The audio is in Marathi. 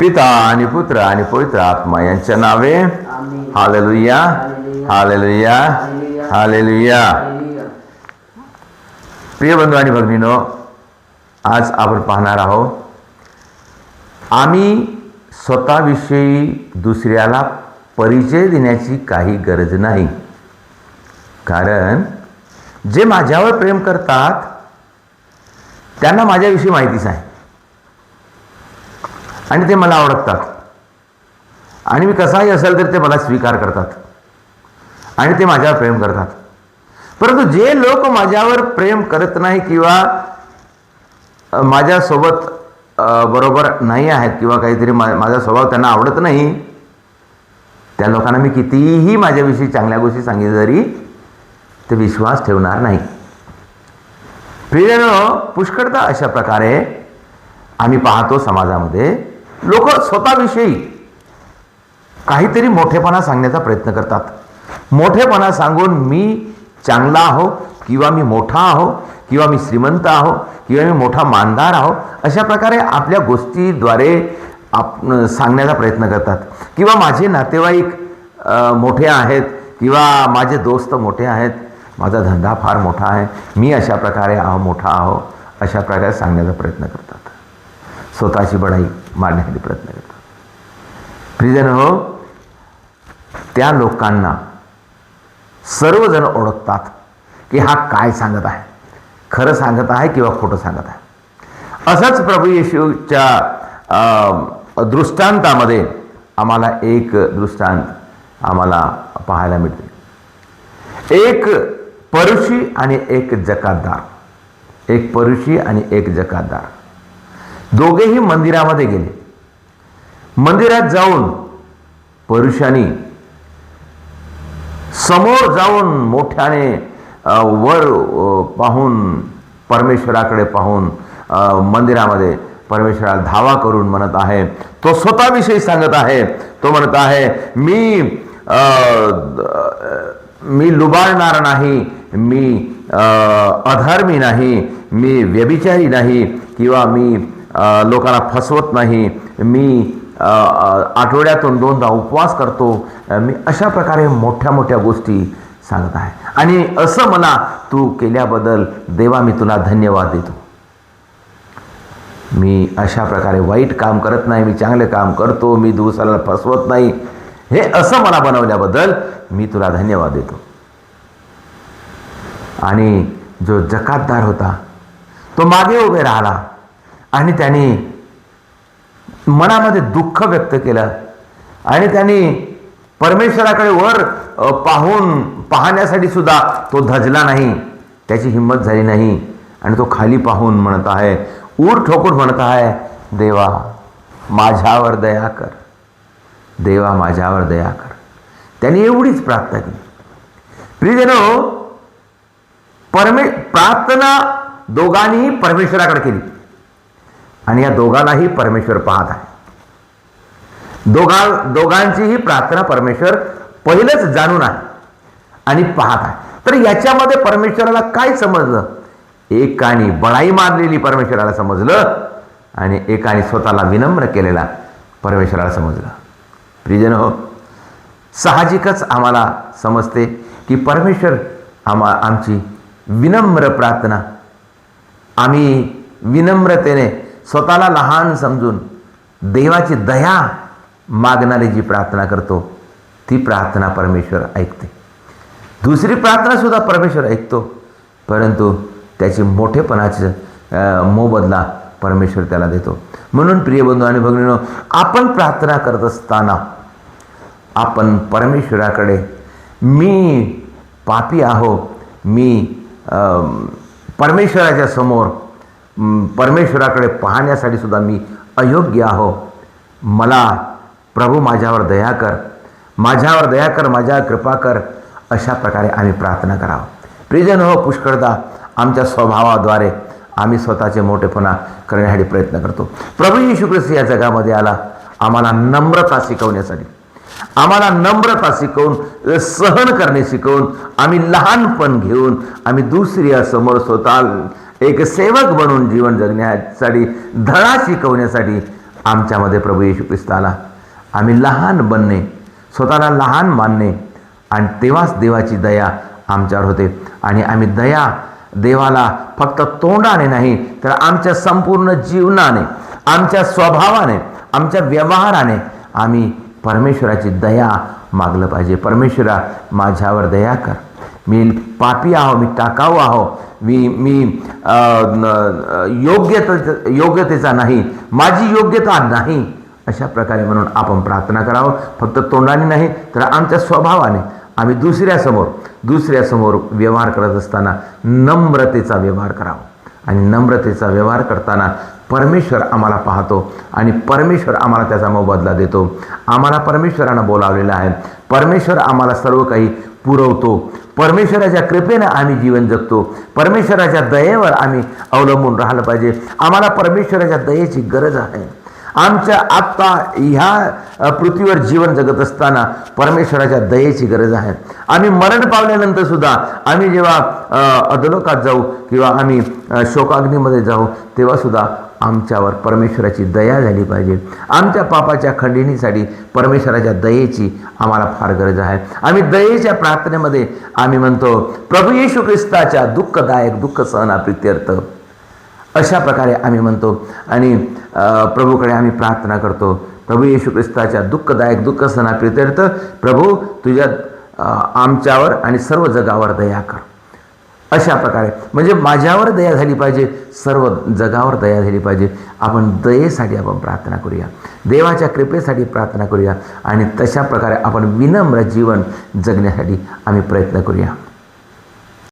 पिता आणि पुत्र आणि पवित्र आत्मा यांच्या नावे. हालेलुया. हालेलुया. हालेलुया. प्रिय बंधू आणि भगिनीनो आज आपण पाहणार आहोत आम्ही स्वतःविषयी दुसऱ्याला परिचय देण्याची काही गरज नाही. कारण जे माझ्यावर प्रेम करतात त्यांना माझ्याविषयी माहितीच आहे. आणि ते मला आवडतात. आणि मी कसाही असेल तर ते मला स्वीकार करतात. आणि ते माझ्यावर प्रेम करतात. परंतु जे लोक माझ्यावर प्रेम करत नाही किंवा माझ्यासोबत बरोबर नाही आहेत किंवा काहीतरी मा माझा स्वभाव त्यांना आवडत नाही त्या लोकांना मी कितीही माझ्याविषयी चांगल्या गोष्टी सांगितल्या तरी ते विश्वास ठेवणार नाही. प्रियनो पुष्कळदा अशा प्रकारे आम्ही पाहतो समाजामध्ये लोक स्वतःविषयी काहीतरी मोठेपणा सांगण्याचा प्रयत्न करतात. मोठेपणा सांगून मी चांगला आहो किंवा मी मोठा आहो किंवा मी श्रीमंत आहो किंवा मी मोठा मानदार आहो अशा प्रकारे आपल्या गोष्टीद्वारे आप सांगण्याचा प्रयत्न करतात. किंवा माझे नातेवाईक मोठे आहेत किंवा माझे दोस्त मोठे आहेत माझा धंदा फार मोठा आहे मी अशा प्रकारे आहो मोठा आहो अशा प्रकारे सांगण्याचा प्रयत्न करतात. स्वतःची बढाई. मारण्यासाठी प्रयत्न करतात. प्रिजन हो त्या लोकांना सर्वजण ओळखतात की हा काय सांगत आहे. खरं सांगत आहे किंवा खोटं सांगत आहे. असंच प्रभू येशूच्या दृष्टांतामध्ये आम्हाला एक दृष्टांत आम्हाला पाहायला मिळते. एक परुषी आणि एक जकातदार. एक परुषी आणि एक जकातदार. दोघेही मंदिरामध्ये गेले. मंदिरात जाऊन पुरुषांनी समोर जाऊन मोठ्याने वर पाहून परमेश्वराकडे पाहून मंदिरामध्ये परमेश्वराला धावा करून म्हणत आहे. तो स्वतःविषयी सांगत आहे. तो म्हणत आहे मी मी लुबाळणार नाही. मी अधर्मी नाही. मी व्यभिचारी नाही. किंवा मी लोकांना फसवत नाही. मी आठवड्यातून दोनदा उपवास करतो. मी अशा प्रकारे मोठ्या मोठ्या गोष्टी सांगत आहे. आणि असं मला तू केल्याबद्दल देवा मी तुला धन्यवाद देतो. मी अशा प्रकारे वाईट काम करत नाही. मी चांगले काम करतो. मी दिवसाला फसवत नाही. हे असं मला बनवल्याबद्दल मी तुला धन्यवाद देतो. आणि जो जकातदार होता तो मागे उभे राहिला. आणि त्यांनी मनामध्ये दुःख व्यक्त केलं. आणि त्यांनी परमेश्वराकडे वर पाहून पाहण्यासाठी सुद्धा तो धजला नाही. त्याची हिंमत झाली नाही. आणि तो खाली पाहून म्हणत आहे ऊर ठोकून म्हणत आहे देवा माझ्यावर दया कर. देवा माझ्यावर दया कर. त्यांनी एवढीच प्रार्थना केली. प्रियजनो परमे प्रार्थना दोघांनीही परमेश्वराकडे केली. आणि या दोघांनाही परमेश्वर पाहत आहे. दोघा दोघांचीही प्रार्थना परमेश्वर पहिलंच जाणून आहे आणि पाहत आहे. तर याच्यामध्ये परमेश्वराला काय समजलं? एकाने बळाई मारलेली परमेश्वराला समजलं आणि एकाने स्वतःला विनम्र केलेला परमेश्वराला समजलं. प्रिजन हो साहजिकच आम्हाला समजते की परमेश्वर आम्हा आमची विनम्र प्रार्थना आम्ही विनम्रतेने स्वतःला लहान समजून देवाची दया मागणारी जी प्रार्थना करतो ती प्रार्थना परमेश्वर ऐकते. दुसरी प्रार्थनासुद्धा परमेश्वर ऐकतो परंतु त्याची मोठेपणाचे मोबदला परमेश्वर त्याला देतो. म्हणून प्रिय बंधू आणि भगिनीनो आपण प्रार्थना करत असताना आपण परमेश्वराकडे मी पापी आहो मी परमेश्वराच्या समोर परमेश्वराकडे पाहण्यासाठी सुद्धा मी अयोग्य आहो. मला प्रभू माझ्यावर दया कर. माझ्यावर दया कर माझ्यावर कृपा कर. अशा प्रकारे आम्ही प्रार्थना करावं. प्रिजन हो पुष्कळदा आमच्या स्वभावाद्वारे आम्ही स्वतःचे मोठेपणा करण्यासाठी प्रयत्न करतो. प्रभू येशू ख्रिस्त या जगामध्ये आला. आम्हाला नम्रता शिकवण्यासाठी. आम्हाला नम्रता शिकवून सहन करणे शिकवून आम्ही लहानपण घेऊन आम्ही दुसऱ्यासमोर स्वतः एक सेवक बनून जीवन जगण्यासाठी धडा शिकवण्यासाठी आमच्यामध्ये प्रभू येशू ख्रिस्त आला. आम्ही लहान बनणे स्वतःला लहान मानणे आणि तेव्हाच देवाची दया आमच्यावर होते. आणि आम्ही दया देवाला फक्त तोंडाने नाही तर आमच्या संपूर्ण जीवनाने आमच्या स्वभावाने आमच्या व्यवहाराने आम्ही परमेश्वराची दया मागलं पाहिजे. परमेश्वरा माझ्यावर दया कर. मी पापी आहो मी टाकाऊ आहो. मी मी अ, योग्यते योग्यतेचा नाही. माझी योग्यता नाही. अशा प्रकारे म्हणून आपण प्रार्थना करावं. फक्त तोंडाने नाही तर आमच्या स्वभावाने. आम्ही दुसऱ्यासमोर दुसऱ्यासमोर व्यवहार करत असताना नम्रतेचा व्यवहार करावा. आणि नम्रतेचा व्यवहार करताना परमेश्वर आम्हाला पाहतो आणि परमेश्वर आम्हाला त्याचा मोबदला देतो. आम्हाला परमेश्वरानं बोलावलेलं आहे. परमेश्वर आम्हाला सर्व काही पुरवतो. परमेश्वराच्या कृपेनं आम्ही जीवन जगतो. परमेश्वराच्या दयेवर आम्ही अवलंबून राहिलं पाहिजे. आम्हाला परमेश्वराच्या दयेची गरज आहे. आमच्या आत्ता ह्या पृथ्वीवर जीवन जगत असताना परमेश्वराच्या दयेची गरज आहे. आम्ही मरण पावल्यानंतर सुद्धा आम्ही जेव्हा अधलोकात जाऊ किंवा आम्ही शोकाग्नीमध्ये जाऊ तेव्हा सुद्धा आमच्यावर परमेश्वराची दया झाली पाहिजे. आमच्या पापाच्या खंडिणीसाठी परमेश्वराच्या दयेची आम्हाला फार गरज आहे. आम्ही दयेच्या प्रार्थनेमध्ये आम्ही म्हणतो प्रभू येशू ख्रिस्ताच्या दुःखदायक दुःख सहना प्रित्यर्थ अशा प्रकारे आम्ही म्हणतो आणि प्रभूकडे आम्ही प्रार्थना करतो प्रभू येशू ख्रिस्ताच्या दुःखदायक दुःख सणा प्रित्यर्थ प्रभू तुझ्या आमच्यावर आणि सर्व जगावर दया कर. अशा प्रकारे. म्हणजे माझ्यावर दया झाली पाहिजे सर्व जगावर दया झाली पाहिजे. आपण दयेसाठी आपण प्रार्थना करूया. देवाच्या कृपेसाठी प्रार्थना करूया. आणि तशा प्रकारे आपण विनम्र जीवन जगण्यासाठी आम्ही प्रयत्न करूया.